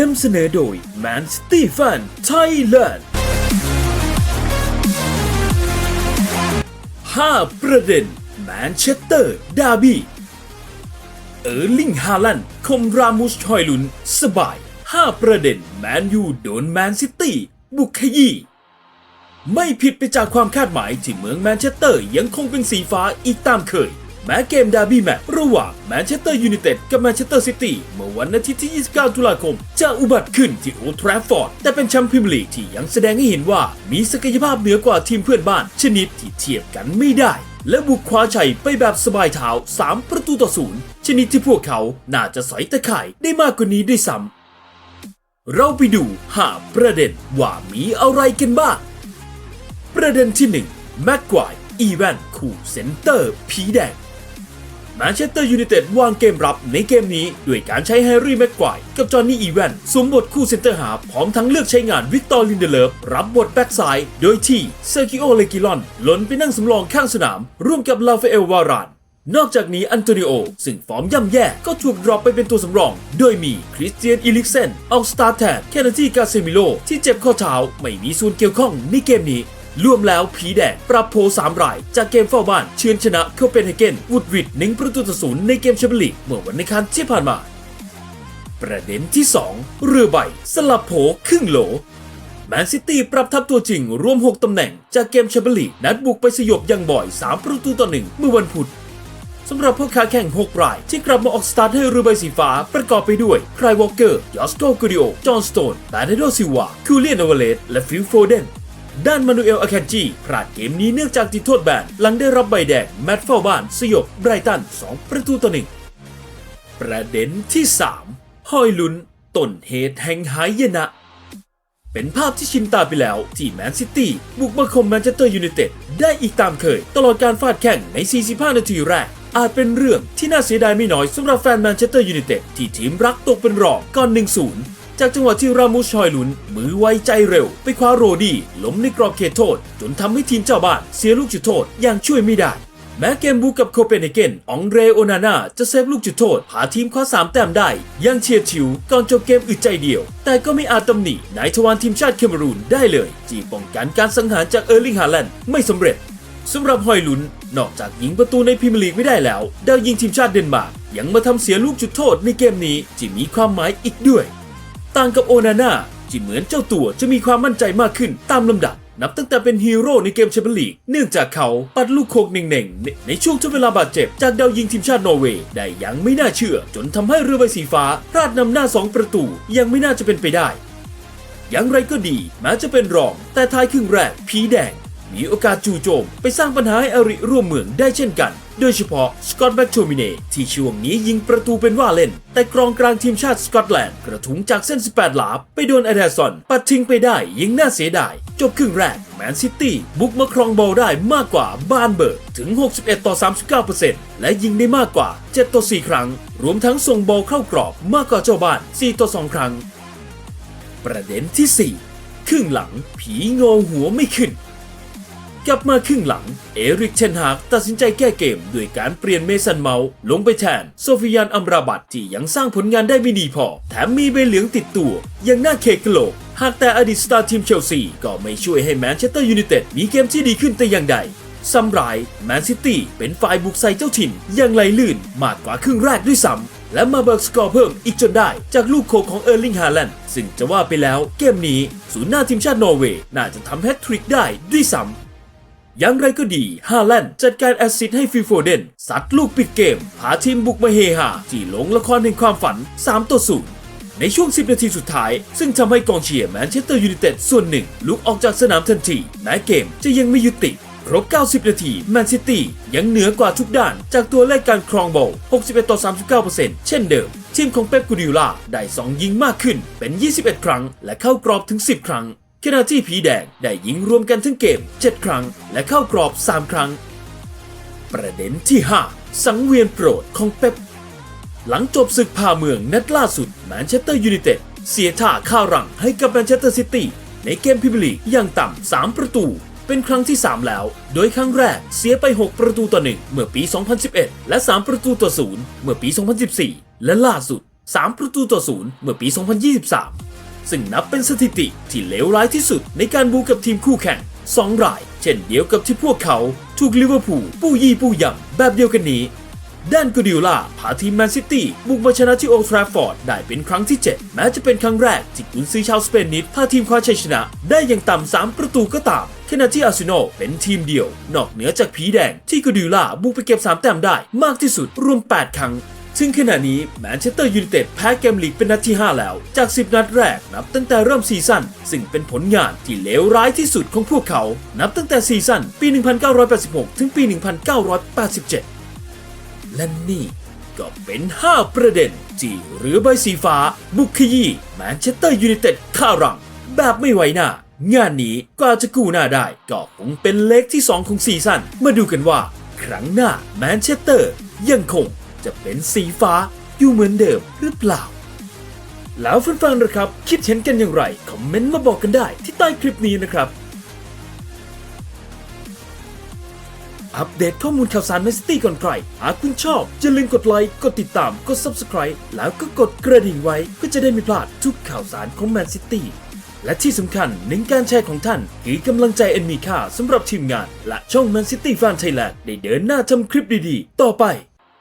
นำเสนอโดย Man City Fan Thailand 5 ประเด็นแมนเชสเตอร์ดาร์บี้เออร์ลิงฮาลันคมรามุชอยลุน สบาย 5 ประเด็นแมนยูโดนแมนซิตี้บุกขยี้ไม่ผิดไปจากความคาดหมายที่เมืองแมนเชสเตอร์ยังคงเป็นสีฟ้าอีกตามเคย แม้เกมดาร์บี้แมตช์ระหว่างแมนเชสเตอร์ยูไนเต็ดกับแมนเชสเตอร์ซิตี้เมื่อวันอาทิตย์ที่ 29 ตุลาคม จะอุบัติขึ้นที่โอลด์แทราฟฟอร์ดแต่เป็นแชมป์พรีเมียร์ลีกที่ยังแสดงให้เห็นว่ามีศักยภาพเหนือกว่าทีมเพื่อนบ้าน ชนิดที่เทียบกันไม่ได้ และบุกคว้าชัยไปแบบสบายเท้า 3 ประตูต่อศูนย์ชนิดที่พวกเขาน่าจะสอยตะข่ายได้มากกว่านี้ด้วยซ้ำเราไปดูหาประเด็นว่ามีอะไรกันบ้างประเด็นที่1แม็กควายอีแวนคู่เซนเตอร์ผีแดง แมนเชสเตอร์ยูไนเต็ดวางเกมรับในเกมนี้ ด้วยการใช้แฮร์รี่แม็กควายกับจอห์นนี่อีแวนสวมบทคู่เซนเตอร์หาพร้อมทั้งเลือกใช้งานวิกตอร์ลินเดเลฟรับบทแบ็กซ้าย โดยที่เซอร์กิโอเลกิลอน หล่นไปนั่งสำรองข้างสนาม ร่วมกับลาฟาเอลวารานนอกจากนี้อันโตนิโอ ซึ่งฟอร์มย่ำแย่ก็ถูกดรอปไปเป็นตัวสำรอง โดยมีคริสเตียนอิลิกเซนเอาสตาร์แทนแคนาทีกาเซมิโลที่เจ็บข้อเท้าไม่มีส่วนเกี่ยวข้องในเกมนี้ รวมแล้วผีแดงปรับโพสามราย จากเกมเฝ้าบ้านเชือนชนะโคเปนเฮเกนวูดวิดหนึ่งประตูต่อศูนย์ในเกมแชมเปี้ยนลีกเมื่อวันในคานที่ผ่านมา ประเด็นที่ 2 เรือใบ สลับโผครึ่งโหลแมนซิตี้ปรับทัพตัวจริงรวม 6 ตำแหน่ง จากเกมแชมเปี้ยนลีกนัดบุกไปสยบยังบ่อย 3 ประตูต่อหนึ่งเมื่อวันพุธสำหรับพวกค้าแข่ง 6 ราย ที่กลับมาออกสตาร์ทให้เรือใบสีฟ้าประกอบไปด้วยไครวอลเกอร์ยอสโตกูดิโอจอห์นสโตนบาเนโดซิวา คูเลียนอเวเลสและฟิลโฟเดน ด้านมานูเอลอาแคนจีพลาดเกมนี้เนื่องจากติดโทษแบนหลังได้รับใบแดงแมตต์เฝ้าบ้านสยบไบรตัน 2 ประตูต่อหนึ่งประเด็นที่3ฮอยลุนต้นเหตุแห่งหายนะ เป็นภาพที่ชินตาไปแล้ว ที่แมนซิตี้บุกมาคมแมนเชสเตอร์ยูไนเต็ดได้อีกตามเคย ตลอดการฟาดแข่งใน 45 นาทีแรก อาจเป็นเรื่องที่น่าเสียดายไม่น้อยสำหรับแฟนแมนเชสเตอร์ยูไนเต็ดที่ทีมรักตกเป็นรองก่อน 1-0 จากจังหวะที่รามูชอยลุน มือไวใจเร็ว ไปคว้าโรดี้ล้มในกรอบเขตโทษ จนทำให้ทีมเจ้าบ้านเสียลูกจุดโทษอย่างช่วยไม่ได้ แม้เกมบุกกับโคเปนเฮเกนองเรโอนาน่าจะเซฟลูกจุดโทษพาทีมคว้าสามแต้มได้อยังเฉียดฉิวก่อนจบเกมอึดใจเดียว แต่ก็ไม่อาจตำหนินายทวารทีมชาติเคเมรูนได้เลยที่ป้องกันการสังหารจากเออร์ลิงฮาแลนด์ไม่สำเร็จสำหรับฮอยลุน นอกจากยิงประตูในพรีเมียร์ลีกไม่ได้แล้ว ดาวยิงทีมชาติเดนมาร์กยังมาทำเสียลูกจุดโทษในเกมนี้ที่มีความหมายอีกด้วย ต่างกับโอนาน่าที่เหมือนเจ้าตัวจะมีความมั่นใจมากขึ้นตามลำดับ นับตั้งแต่เป็นฮีโร่ในเกมแชมเปี้ยนลีก เนื่องจากเขาปัดลูกโคกเน่งๆ ในในช่วงทดเวลาบาดเจ็บ จากดาวยิงทีมชาตินอร์เวย์ได้อย่างไม่น่าเชื่อ จนทำให้เรือใบสีฟ้าพลาดนำหน้า 2 ประตูยังไม่น่าจะเป็นไปได้ อย่างไรก็ดีแม้จะเป็นรองแต่ท้ายครึ่งแรกผีแดง มีโอกาสจู่โจม ไปสร้างปัญหาให้อริร่วมเมืองได้เช่นกัน โดยเฉพาะสกอตแบ็กโทมิเนที่ช่วงนี้ยิงประตูเป็นว่าเล่น แต่กรองกลางทีมชาติสกอตแลนด์กระทุ้งจากเส้น 18 หลาไปโดนแอดเดสันปัดทิ้งไปได้ยิงน่าเสียดาย จบครึ่งแรกแมนซิตี้บุกมาครองบอลได้มากกว่าบ้านเบิร์กถึง 61 ต่อ 39%และยิงได้มากกว่า 7 ต่อ 4 ครั้ง รวมทั้งส่งบอลเข้ากรอบมากกว่าเจ้าบ้าน 4 ต่อ 2 ครั้ง ประเด็นที่ 4 ครึ่งหลังผีงอหัวไม่ขึ้น กลับมาครึ่งหลัง เอริกเชนฮากตัดสินใจแก้เกมด้วยการเปลี่ยนเมสันเมาส์ลงไปแทนโซฟิยานอัมราบัตที่ยังสร้างผลงานได้ไม่ดีพอ แถมมีใบเหลืองติดตัว ยังน่าเคกะโลกหากแต่อดีตสตาร์ทีมเชลซีก็ไม่ช่วยให้แมนเชสเตอร์ยูไนเต็ดมีเกมที่ดีขึ้นแต่อย่างใดซ้ำร้ายแมนซิตี้เป็นฝ่ายบุกใส่เจ้าถิ่นอยังไหลลื่นมากกว่าครึ่งแรกด้วยซ้ำและมาเบิกสกอร์เพิ่มอีกจนได้จากลูกโคของเออร์ลิงฮาแลนด์ซึ่งจะว่าไปแล้วเกมนี้ ศูนย์หน้าทีมชาตินอร์เวย์น่าจะทำแฮตทริกได้ด้วยซ้ำ อย่างไรก็ดีฮาแลนด์จัดการแอสซิสให้ฟิลโฟเดนซัดลูกปิดเกม พาทีมบุกมาเฮฮาที่หลงละครแห่งความฝัน 3 ต่อ0ในช่วง 10 นาทีสุดท้าย ซึ่งทำให้กองเชียร์แมนเชสเตอร์ยูไนเต็ดส่วนหนึ่ง ลุกออกจากสนามทันทีแม้เกมจะยังไม่ยุติ ครบ 90 นาทีแมนซิตี้ยังเหนือกว่าทุกด้านจากตัวเลขการครองบอล 61 ต่อ 39%เช่นเดิม ทีมของเป๊ปกูดิโอลาได้ 2 ยิงมากขึ้นเป็น 21 ครั้ง และเข้ากรอบถึง 10 ครั้ง ขณะที่ผีแดงได้ยิงรวมกันทั้งเกม 7 ครั้ง และเข้ากรอบ 3 ครั้ง ประเด็นที่ 5 สังเวียนโปรดของเป๊ปหลังจบศึกพาเมืองนัดล่าสุดแมนเชสเตอร์ยูไนเต็ดเสียท่าข้าวรังให้กับแมนเชสเตอร์ซิตี้ในเกมพรีเมียร์ลีอย่างต่ำ 3 ประตู เป็นครั้งที่ 3 แล้ว โดยครั้งแรกเสียไป 6 ประตูต่อ 1 เมื่อปี 2011 และ 3 ประตูต่อ 0 เมื่อปี 2014 และล่าสุด 3 ประตูต่อศูนย์เมื่อปี 2023 ซึ่งนับเป็นสถิติที่เลวร้ายที่สุดในการบูกับทีมคู่แข่ง 2 ราย เช่นเดียวกับที่พวกเขา ถูกลิเวอร์พูลปู้ยี่ปู้ยำแบบเดียวกันนี้ด้านกูดิล่าพาทีมแมนซิตี้บุกมาชนะที่โอทราฟฟอร์ดได้เป็นครั้งที่ 7 แม้จะเป็นครั้งแรกที่กุนซือชาวสเปนนิดพาทีมคว้าชัยชนะ ได้อย่างต่ำ 3 ประตูก็ตาม ขณะที่อาร์เซนอลเป็นทีมเดียว นอกเหนือจากผีแดงที่กูดิล่าบุกไปเก็บ 3 แต้มได้มากที่สุดรวม 8 ครั้ง ซึ่งขณะนี้แมนเชสเตอร์ยูไนเต็ดแพ้เกมลีกเป็นนัดที่ 5 แล้ว จาก 10 นัดแรกนับตั้งแต่เริ่มซีซั่นซึ่งเป็นผลงานที่เลวร้ายที่สุดของพวกเขา นับตั้งแต่ซีซั่นปี 1986 ถึงปี 1987 และนี่ก็เป็น 5 ประเด็นที่เรือใบสีฟ้า บุกขยี้แมนเชสเตอร์ยูไนเต็ดข้ารัง แบบไม่ไหวหน้างานนี้กว่าจะกู้หน้าได้ก็คงเป็นเล็กที่ 2 ของซีซั่นมาดูกันว่า ครั้งหน้าแมนเชสเตอร์ยังคง จะเป็นสีฟ้าอยู่เหมือนเดิมหรือเปล่า แล้วแฟนๆนะครับ คิดเห็นกันอย่างไร คอมเมนต์มาบอกกันได้ที่ใต้คลิปนี้นะครับ อัปเดตข้อมูลข่าวสารแมนซิตี้ก่อนใคร หากคุณชอบอย่าลืมกดไลค์ กดติดตาม กด Subscribe แล้วก็กดกระดิ่งไว้ก็จะได้ไม่พลาดทุกข่าวสารของแมนซิตี้และที่สำคัญหนึ่งการแชร์ของท่านคือกำลังใจอันมีค่าสำหรับทีมงาน และช่องแมนซิตี้แฟนไทยแลนด์ได้เดินหน้าทำคลิปดีๆ ต่อไป